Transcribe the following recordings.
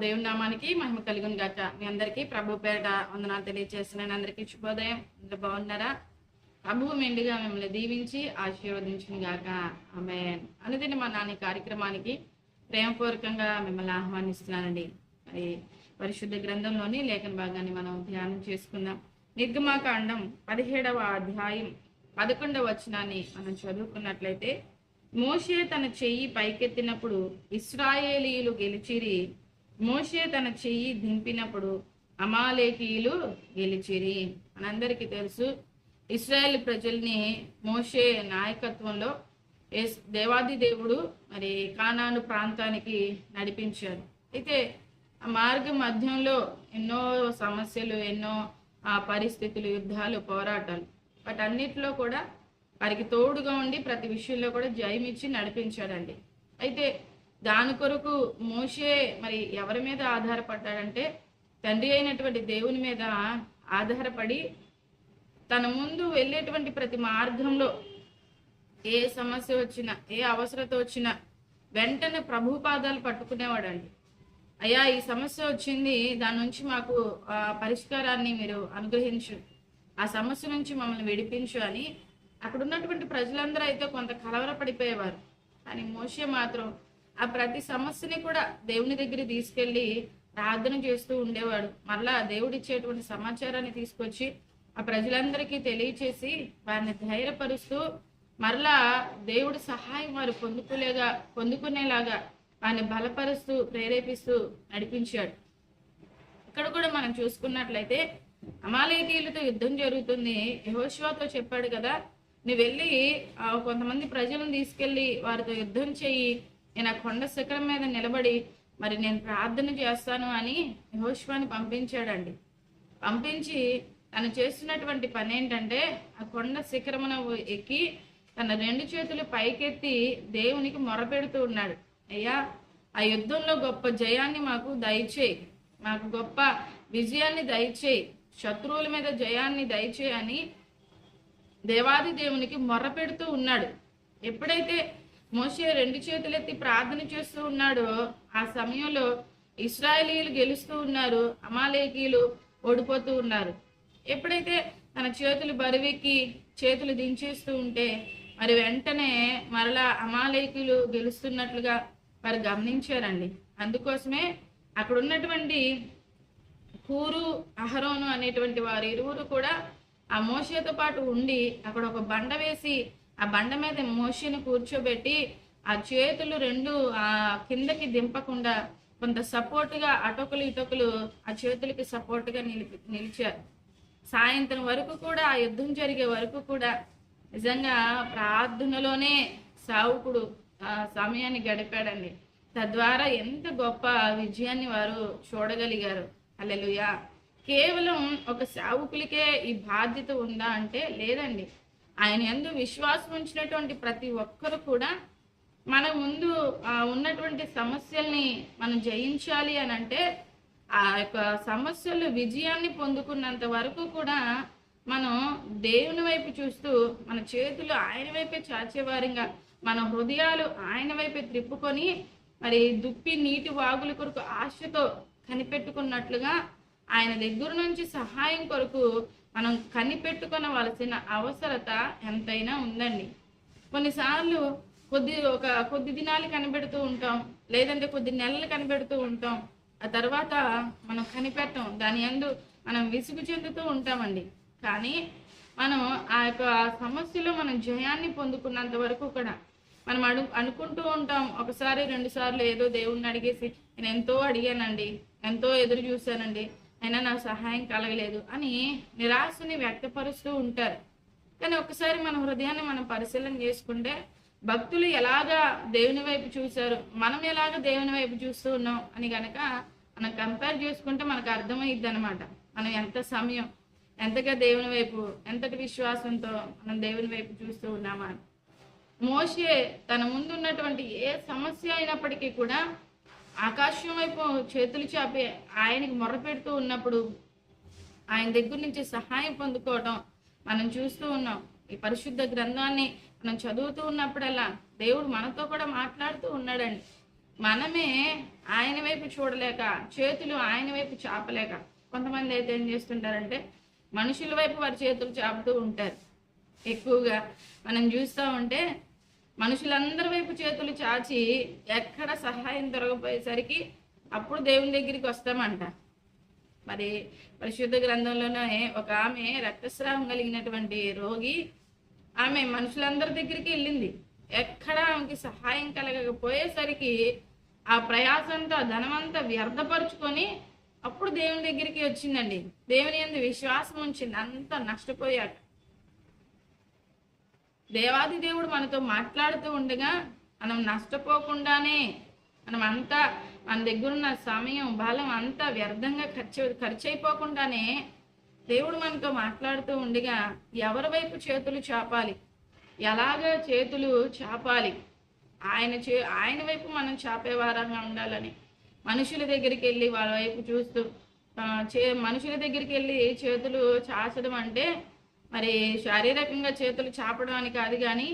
దేవుని నామానికి మహిమ కలుగును గాక. మీ అందరికీ ప్రభు పేరట వందనాలు తెలియజేస్తున్నాను అందరికీ శుభోదయం. అందరు బాగున్నారా? ప్రభువు మెండుగా మిమ్మల్ని దీవించి ఆశీర్వదించిన గాక. ఆమె అనుదిన మా నాని కార్యక్రమానికి ప్రేమపూర్వకంగా మిమ్మల్ని ఆహ్వానిస్తున్నానండి. మరి పరిశుద్ధ గ్రంథంలోని లేఖన భాగాన్ని మనం ధ్యానం చేసుకుందాం. నిర్గమాకాండం పదిహేడవ అధ్యాయం పదకొండవ వచనాన్ని మనం చదువుకున్నట్లయితే మోషే తన చెయ్యి పైకెత్తినప్పుడు ఇస్రాయేలీయులు గెలిచిరి మోషే తన చెయ్యి దింపినప్పుడు అమాలేకీయులు గెలిచిరి మనందరికీ తెలుసు. ఇస్రాయేల్ ప్రజల్ని మోషే నాయకత్వంలో యేస్- దేవాది దేవుడు మరి కానాను ప్రాంతానికి నడిపించారు. అయితే ఆ మార్గ మధ్యంలో ఎన్నో సమస్యలు ఎన్నో ఆ పరిస్థితులు యుద్ధాలు పోరాటాలు వాటన్నిటిలో కూడా వారికి తోడుగా ఉండి ప్రతి విషయంలో కూడా జయమిచ్చి నడిపించాడండి. అయితే దాని కొరకు మోషే మరి ఎవరి మీద ఆధారపడ్డాడంటే తండ్రి అయినటువంటి దేవుని మీద ఆధారపడి తన ముందు వెళ్ళేటువంటి ప్రతి మార్గంలో ఏ సమస్య వచ్చినా ఏ అవసరత వచ్చినా వెంటనే ప్రభు పాదాలు పట్టుకునేవాడండి. అయ్యా ఈ సమస్య వచ్చింది దాని నుంచి మాకు ఆ పరిష్కారాన్ని మీరు అనుగ్రహించు. ఆ సమస్య నుంచి మమ్మల్ని విడిపించు అని అక్కడ ఉన్నటువంటి ప్రజలందరూ అయితే కొంత కలవరపడిపోయేవారు. కానీ మోషే మాత్రం ఆ ప్రతి సమస్యని కూడా దేవుని దగ్గర తీసుకెళ్ళి ప్రార్థన చేస్తూ ఉండేవాడు. మళ్ళా దేవుడిచ్చేటువంటి సమాచారాన్ని తీసుకొచ్చి ఆ ప్రజలందరికీ తెలియచేసి వారిని ధైర్యపరుస్తూ మరలా దేవుడి సహాయం వారు పొందుకునేగా పొందుకునేలాగా వారిని బలపరుస్తూ ప్రేరేపిస్తూ నడిపించాడు. ఇక్కడ కూడా మనం చూసుకున్నట్లయితే అమాలయకీయులతో యుద్ధం జరుగుతుంది. యహోశివాతో చెప్పాడు కదా నువ్వు వెళ్ళి ఆ, కొంతమంది ప్రజలను తీసుకెళ్ళి వారితో యుద్ధం చెయ్యి. నేను ఆ కొండ శిఖరం మీద నిలబడి మరి నేను ప్రార్థన చేస్తాను అని యహోష్వాని పంపించాడండి. పంపించి తను చేస్తున్నటువంటి పని ఏంటంటే ఆ కొండ శిఖరమున ఎక్కి తన రెండు చేతులు పైకెత్తి దేవునికి మొరపెడుతూ ఉన్నాడు. అయ్యా ఆ యుద్ధంలో గొప్ప జయాన్ని మాకు దయచేయి. మాకు గొప్ప విజయాన్ని దయచేయి. శత్రువుల మీద జయాన్ని దయచేయి అని దేవాది దేవునికి మొర్ర పెడుతూ ఉన్నాడు. ఎప్పుడైతే మోషే రెండు చేతులెత్తి ప్రార్థన చేస్తూ ఉన్నాడో. ఆ సమయంలో ఇస్రాయేలీలు గెలుస్తూ ఉన్నారు. అమాలేకీలు ఓడిపోతూ ఉన్నారు. ఎప్పుడైతే తన చేతులు బరువెక్కి చేతులు దించేస్తూ ఉంటే మరి వెంటనే మరలా అమాలేకీలు గెలుస్తున్నట్లుగా వారు గమనించారండి. అందుకోసమే అక్కడ ఉన్నటువంటి కూరు అహరోను అనేటువంటి వారు ఇరువురు కూడా ఆ మోషేతో పాటు ఉండి అక్కడ ఒక బండ వేసి ఆ బండ మీద మోషిని కూర్చోబెట్టి ఆ చేతులు రెండు ఆ కిందకి దింపకుండా కొంత సపోర్ట్గా అటొకలు ఇటొకలు ఆ చేతులకి సపోర్ట్గా నిలిపి నిలిచారు. సాయంత్రం వరకు కూడా ఆ యుద్ధం జరిగే వరకు కూడా నిజంగా ప్రార్థనలోనే సావుకుడు ఆ సమయాన్ని గడిపాడండి. తద్వారా ఎంత గొప్ప విజయాన్ని వారు చూడగలిగారు. అల్లెలుయా కేవలం ఒక సావుకులకే ఈ బాధ్యత ఉందా అంటే లేదండి. ఆయన ఎందు విశ్వాసం ఉంచినటువంటి ప్రతి ఒక్కరు కూడా మన ముందు ఉన్నటువంటి సమస్యల్ని మనం జయించాలి అని అంటే ఆ యొక్క సమస్యలు విజయాన్ని పొందుకున్నంత వరకు కూడా మనం దేవుని వైపు చూస్తూ మన చేతులు ఆయన వైపే చాచేవారంగా మన హృదయాలు ఆయన వైపే త్రిప్పుకొని మరి దుప్పి నీటి వాగుల కొరకు ఆశతో కనిపెట్టుకున్నట్లుగా ఆయన దగ్గర నుంచి సహాయం కొరకు మనం కనిపెట్టుకొనవలసిన అవసరత ఎంతైనా ఉందండి. కొన్నిసార్లు కొద్ది ఒక కొద్ది దినాలు కనిపెడుతూ ఉంటాం లేదంటే కొద్ది నెలలు కనిపెడుతూ ఉంటాం. ఆ తర్వాత మనం కనిపెట్టం దాని యందు మనం విసుగు చెందుతూ ఉంటామండి. కానీ మనం ఆ యొక్క సమస్యలో మనం జయాన్ని పొందుకున్నంత వరకు కూడా మనం అడు అనుకుంటూ ఉంటాం. ఒకసారి రెండుసార్లు ఏదో దేవుణ్ణి అడిగేసి నేను ఎంతో అడిగానండి ఎంతో ఎదురు చూశానండి అయినా నాకు సహాయం కలగలేదు అని నిరాశని వ్యక్తపరుస్తూ ఉంటారు. కానీ ఒకసారి మన హృదయాన్ని మనం పరిశీలన చేసుకుంటే భక్తులు ఎలాగా దేవుని వైపు చూశారు మనం ఎలాగ దేవుని వైపు చూస్తూ ఉన్నాం అని కనుక మనం కంపేర్ చేసుకుంటే మనకు అర్థమైద్ది అనమాట మనం ఎంత సమయం ఎంతగా దేవుని వైపు ఎంతటి విశ్వాసంతో మనం దేవుని వైపు చూస్తూ ఉన్నామా మోషే తన ముందు ఉన్నటువంటి ఏ సమస్య అయినప్పటికీ కూడా ఆకాశం వైపు చేతులు చాపి ఆయనకి మొర్రపెడుతూ ఉన్నప్పుడు ఆయన దగ్గర నుంచి సహాయం పొందుకోవడం మనం చూస్తూ ఉన్నాం. ఈ పరిశుద్ధ గ్రంథాన్ని మనం చదువుతూ ఉన్నప్పుడల్లా దేవుడు మనతో కూడా మాట్లాడుతూ ఉన్నాడండి. మనమే ఆయన వైపు చూడలేక చేతులు ఆయన వైపు చాపలేక కొంతమంది అయితే ఏం చేస్తుంటారంటే మనుషుల వైపు వారి చేతులు చాపుతూ ఉంటారు. ఎక్కువగా మనం చూస్తూ ఉంటే మనుషులందరి వైపు చేతులు చాచి ఎక్కడ సహాయం దొరకపోయేసరికి అప్పుడు దేవుని దగ్గరికి వస్తామంట. మరి పరిశుద్ధ గ్రంథంలోనే ఒక ఆమె రక్తస్రావం కలిగినటువంటి రోగి ఆమె మనుషులందరి దగ్గరికి వెళ్ళింది. ఎక్కడ ఆమెకి సహాయం కలగకపోయేసరికి ఆ ప్రయాసంతో ధనమంతా వ్యర్థపరుచుకొని అప్పుడు దేవుని దగ్గరికి వచ్చిందండి. దేవుని ఎందు విశ్వాసం ఉంచింది. అంతా నష్టపోయాక. దేవాది దేవుడు మనతో మాట్లాడుతూ ఉండగా మనం నష్టపోకుండానే మనం అంతా మన దగ్గర ఉన్న సమయం బలం అంతా వ్యర్థంగా ఖర్చు ఖర్చు అయిపోకుండానే దేవుడు మనతో మాట్లాడుతూ ఉండగా ఎవరి వైపు చేతులు చాపాలి? ఎలాగ చేతులు చాపాలి? ఆయన చే ఆయన వైపు మనం చాపేవారంగా ఉండాలని. మనుషుల దగ్గరికి వెళ్ళి వాళ్ళ వైపు చూస్తూ చే మనుషుల దగ్గరికి వెళ్ళి చేతులు చాచడం అంటే మరి శారీరకంగా చేతులు చాపడం అని కాదు కానీ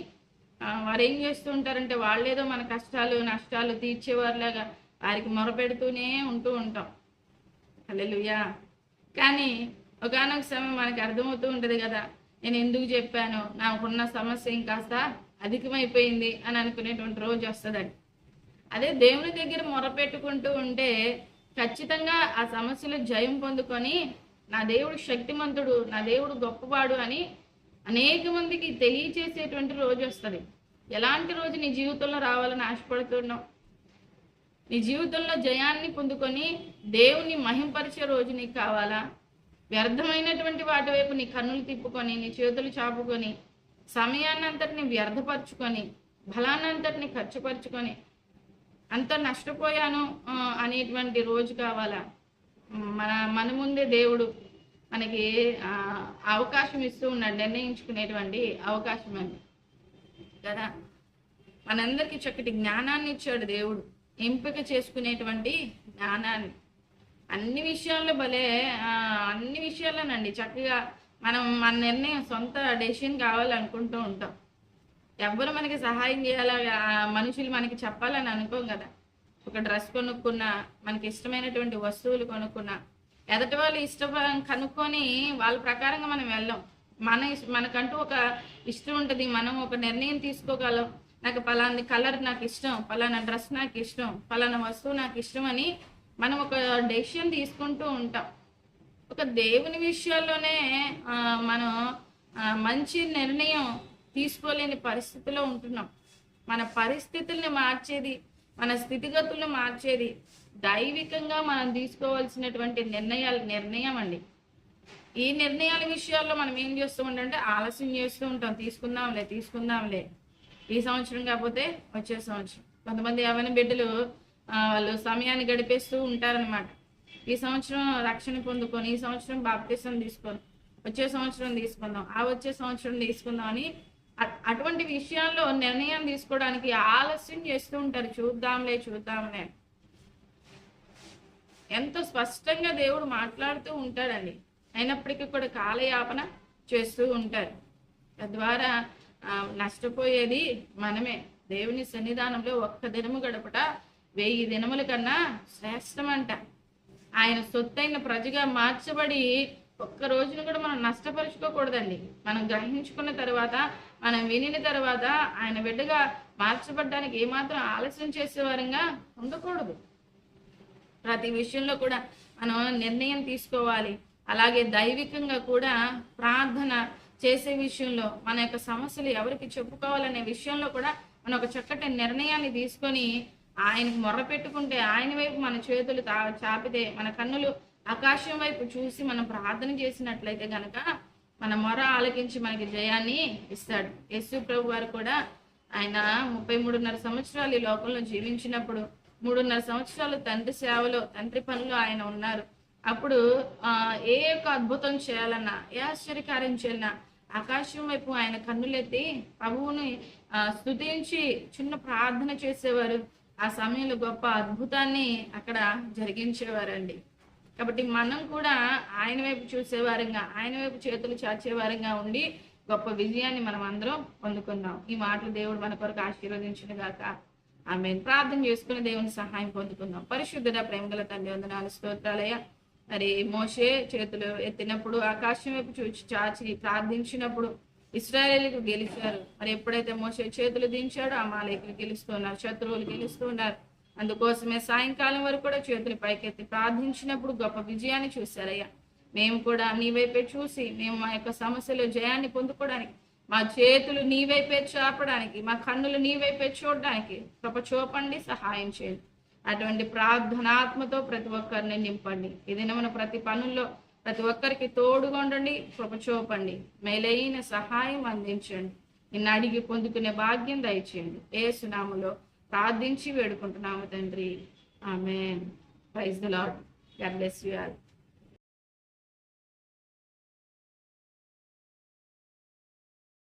వారు ఏం చేస్తూ ఉంటారంటే వాళ్ళేదో మన కష్టాలు నష్టాలు తీర్చేవారిలాగా వారికి మొరపెడుతూనే ఉంటూ ఉంటాం. అల్లెలుయా కానీ ఒకనొక సమయం మనకి అర్థమవుతూ ఉంటుంది కదా నేను ఎందుకు చెప్పాను? నాకున్న సమస్య ఇంకాస్త అధికమైపోయింది అని అనుకునేటువంటి రోజు వస్తుందండి. అదే దేవుని దగ్గర మొరపెట్టుకుంటూ ఉంటే ఖచ్చితంగా ఆ సమస్యలు జయం పొందుకొని నా దేవుడు శక్తిమంతుడు నా దేవుడు గొప్పవాడు అని అనేక మందికి తెలియచేసేటువంటి రోజు వస్తుంది. ఎలాంటి రోజు నీ జీవితంలో రావాలని ఆశపడుతున్నావు? నీ జీవితంలో జయాన్ని పొందుకొని దేవుని మహింపరిచే రోజు నీకు కావాలా? వ్యర్థమైనటువంటి వాటి వైపు నీ కన్నులు తిప్పుకొని నీ చేతులు చాపుకొని సమయాన్నంతటిని వ్యర్థపరుచుకొని బలాన్నంతటిని ఖర్చుపరుచుకొని అంత నష్టపోయాను అనేటువంటి రోజు కావాలా? మన మన ముందే దేవుడు మనకి అవకాశం ఇస్తూ ఉన్నాడు నిర్ణయించుకునేటువంటి అవకాశం అండి కదా? మనందరికీ చక్కటి జ్ఞానాన్ని ఇచ్చాడు దేవుడు. ఎంపిక చేసుకునేటువంటి జ్ఞానాన్ని. అన్ని విషయాల్లో భలే అన్ని విషయాల్లోనండి. చక్కగా మనం మన నిర్ణయం సొంత డెసిషన్ కావాలనుకుంటూ ఉంటాం. ఎవ్వరు మనకి సహాయం చేయాలా? ఆ మనుషులు మనకి చెప్పాలని అనుకోం కదా? ఒక డ్రెస్ కొనుక్కున్నా మనకి ఇష్టమైనటువంటి వస్తువులు కొనుక్కున్నా ఎదటి వాళ్ళు ఇష్టం కనుక్కొని వాళ్ళ ప్రకారంగా మనం వెళ్ళాం. మన మనకంటూ ఒక ఇష్టం ఉంటుంది. మనం ఒక నిర్ణయం తీసుకోగలం. నాకు పలాని కలర్ నాకు ఇష్టం పలానా డ్రెస్ నాకు ఇష్టం పలానా వస్తువు నాకు ఇష్టం అని మనం ఒక డెసిషన్ తీసుకుంటూ ఉంటాం. ఒక దేవుని విషయాల్లోనే మనం మంచి నిర్ణయం తీసుకోలేని పరిస్థితిలో ఉంటున్నాం. మన పరిస్థితుల్ని మార్చేది మన స్థితిగతులు మార్చేది దైవికంగా మనం తీసుకోవాల్సినటువంటి నిర్ణయాలు నిర్ణయం అండి. ఈ నిర్ణయాల విషయాల్లో మనం ఏం చేస్తూ ఉంటామంటే ఆలస్యం చేస్తూ ఉంటాం. తీసుకుందాంలే తీసుకుందాంలే. ఈ సంవత్సరం కాకపోతే వచ్చే సంవత్సరం. కొంతమంది ఏమైనా బిడ్డలు వాళ్ళు సమయాన్ని గడిపేస్తూ ఉంటారనమాట ఈ సంవత్సరం రక్షణ పొందుకొని ఈ సంవత్సరం బాప్తిసం తీసుకొని వచ్చే సంవత్సరం తీసుకుందాం ఆ వచ్చే సంవత్సరం తీసుకుందాం అని అటువంటి విషయాల్లో నిర్ణయం తీసుకోవడానికి ఆలస్యం చేస్తూ ఉంటారు. చూద్దాంలే చూద్దాంలే. ఎంతో స్పష్టంగా దేవుడు మాట్లాడుతూ ఉంటాడండి. అయినప్పటికీ కూడా కాలయాపన చేస్తూ ఉంటారు. తద్వారా ఆ, నష్టపోయేది మనమే. దేవుని సన్నిధానంలో ఒక్క దినము గడపట వెయ్యి దినముల కన్నా శ్రేష్టమంట. ఆయన సొత్తైన ప్రజగా మార్చబడి ఒక్క రోజును కూడా మనం నష్టపరుచుకోకూడదండి. మనం గ్రహించుకున్న తర్వాత మనం వినిన తర్వాత ఆయన బిడ్డగా మార్చబడ్డానికి ఏమాత్రం ఆలస్యం చేసేవారంగా ఉండకూడదు. ప్రతి విషయంలో కూడా మనం నిర్ణయం తీసుకోవాలి. అలాగే దైవికంగా కూడా ప్రార్థన చేసే విషయంలో మన యొక్క సమస్యలు ఎవరికి చెప్పుకోవాలనే విషయంలో కూడా మనం ఒక చక్కటి నిర్ణయాన్ని తీసుకొని ఆయనకు మొర్ర పెట్టుకుంటే ఆయన వైపు మన చేతులు తా- చాపితే మన కన్నులు ఆకాశం వైపు చూసి మనం ప్రార్థన చేసినట్లయితే గనక మన మొర ఆలకించి మనకి జయాన్ని ఇస్తాడు. యేసు ప్రభు వారు కూడా ఆయన ముప్పై మూడున్నర సంవత్సరాలు ఈ లోకంలో జీవించినప్పుడు మూడున్నర సంవత్సరాలు తండ్రి సేవలో తండ్రి పనిలో ఆయన ఉన్నారు. అప్పుడు ఆ ఏ యొక్క అద్భుతం చేయాలన్నా ఏ ఆశ్చర్యకార్యం చేయాలన్నా ఆకాశం వైపు ఆయన కన్నులెత్తి ప్రభువుని ఆ, స్తుతించి చిన్న ప్రార్థన చేసేవారు. ఆ సమయంలో గొప్ప అద్భుతాన్ని అక్కడ జరిగించేవారండి. కాబట్టి మనం కూడా ఆయన వైపు చూసేవారంగా ఆయన వైపు చేతులు చాచేవారంగా ఉండి గొప్ప విజయాన్ని మనం అందరం పొందుకుందాం. ఈ మాటలు దేవుడు మన కొరకు ఆశీర్వదించిన గాక. ఆమె ప్రార్థన చేసుకుని దేవుని సహాయం పొందుకుందాం. పరిశుద్ధుడ ప్రేమగల తండ్రి వందనాలు స్తోత్రాలయ మరి మోషే చేతులు ఎత్తినప్పుడు ఆకాశం వైపు చూచి చాచి ప్రార్థించినప్పుడు ఇస్రాయేలీలకు గెలిచారు. మరి ఎప్పుడైతే మోసే చేతులు దించాడో అమాలేకులు గెలుస్తున్నారు శత్రువులు గెలుస్తున్నారు అందుకోసమే సాయంకాలం వరకు కూడా చేతులు పైకెత్తి ప్రార్థించినప్పుడు గొప్ప విజయాన్ని చూశారయ్యా. మేము కూడా నీ వైపే చూసి మేము మా యొక్క సమస్యలో జయాన్ని పొందుకోవడానికి మా చేతులు నీ వైపే చాపడానికి మా కన్నులు నీ వైపే చూడడానికి కృప చూపండి సహాయం చేయండి. అటువంటి ప్రార్థనాత్మతో ప్రతి ఒక్కరిని నింపండి. ఇది మన ప్రతి పనుల్లో ప్రతి ఒక్కరికి తోడుగా ఉండండి కృప చూపండి మేలైన సహాయం అందించండి. నిన్ను అడిగి పొందుకునే భాగ్యం దయచేయండి. ఏ సునాములో ప్రార్థించి వేడుకుంటున్నాము తండ్రి. ఆమె praise the lord God bless you all.